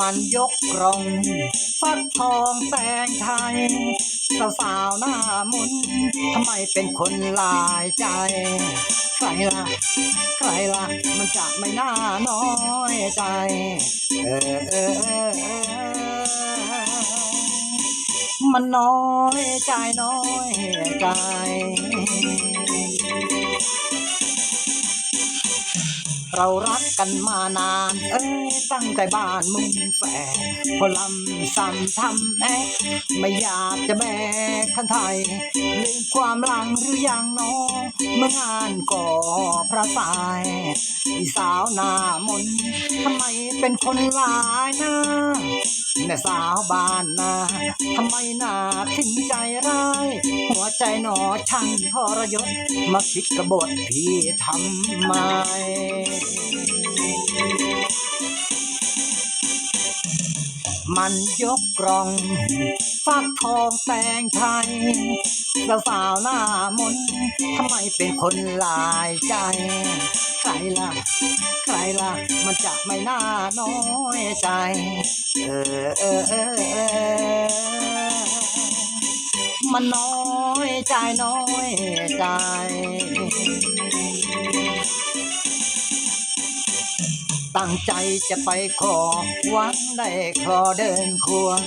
มันยกกรงฟักทองแตงไทยสาวสาวๆหน้ามุนทำไมเป็นคนลายใจ ใครล่ะ ใครล่ะ มันจะไม่น่าน้อยใจ เออเออเออเออมันน้อยใจน้อยใจ เรารักกันมานาน เอ้ยตั้งแต่บ้านมุงแฝดพอลำซ้ำทำแอะไม่อยากจะแบกขันไทยลืมความหลังหรือยังน้องเมื่องานก่อพระสายอีสาวหน้ามนทำไมเป็นคนหลายน้าแม่สาวบ้านนาทำไมหน้าถึงใจร้าย หัวใจหนอช่างทรยศมาคิดกบฏพี่ทำไม มันยกกล่อง ฟักทองแตงไทยสาวสาวหน้ามนทำไมเป็นคนหลายใจ ใครล่ะ ใครล่ะ มันจะไม่น่าน้อยใจ เออเออเออเออมันน้อยใจน้อยใจ ตั้งใจจะไปขอหวังได้ขอเดินควง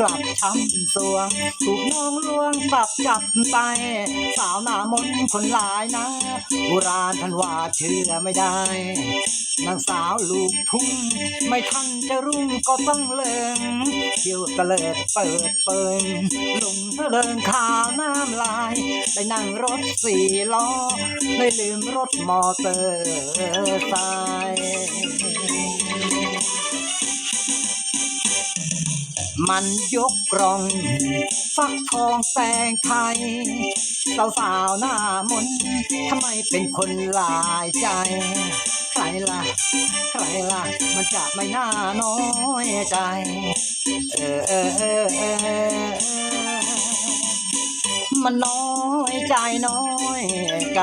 กลับช้ำสวงถูกน้องลวงกลับจับไป สาวหน้ามนต์คนหลายนะโบราณท่านว่าเชื่อไม่ได้ นางสาวลูกทุ่ง ไม่ทันจะรุ่งก็ต้องเลิงเที่ยวตะเลิดเปิดเปิงลงเลิงขาวน้ำลายได้นั่งรถสี่ล้อเลยลืมรถมอเตอร์ไซค์มันยกกล่อง ฟักทองแตงไทยสาวสาวๆหน้ามนทำไมเป็นคนหลายใจ ใครล่ะ ใครล่ะ มันจะไม่น่าน้อยใจ เออเออเออเออมันน้อยใจน้อยใจ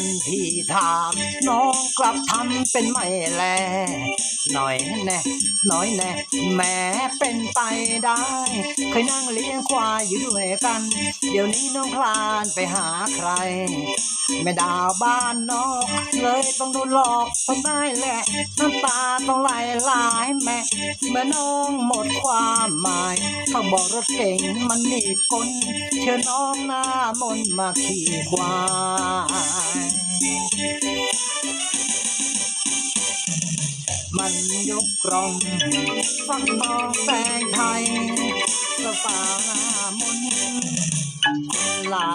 นที่ถามน้องกลับทำเป็นไม่แล หน่อยแน่น้อยแน่แม้เป็นไปได้ เคยนั่งเลี้ยงควายอยู่ด้วยกัน เดี๋ยวนี้น้องคลานไปหาใครแม่ดาวบ้านนอก เลยต้องโดนหลอกต้องได้แหละน้ำตาต้องไหลไหลแม่เมื่อน้องหมดความหมายเขาบอกรถเก่งมันหนีบคนเชิญน้องหน้ามนมาขี่ควาย มันยกกล่อง ฟังทองแตงไทยสาวๆหน้ามนต์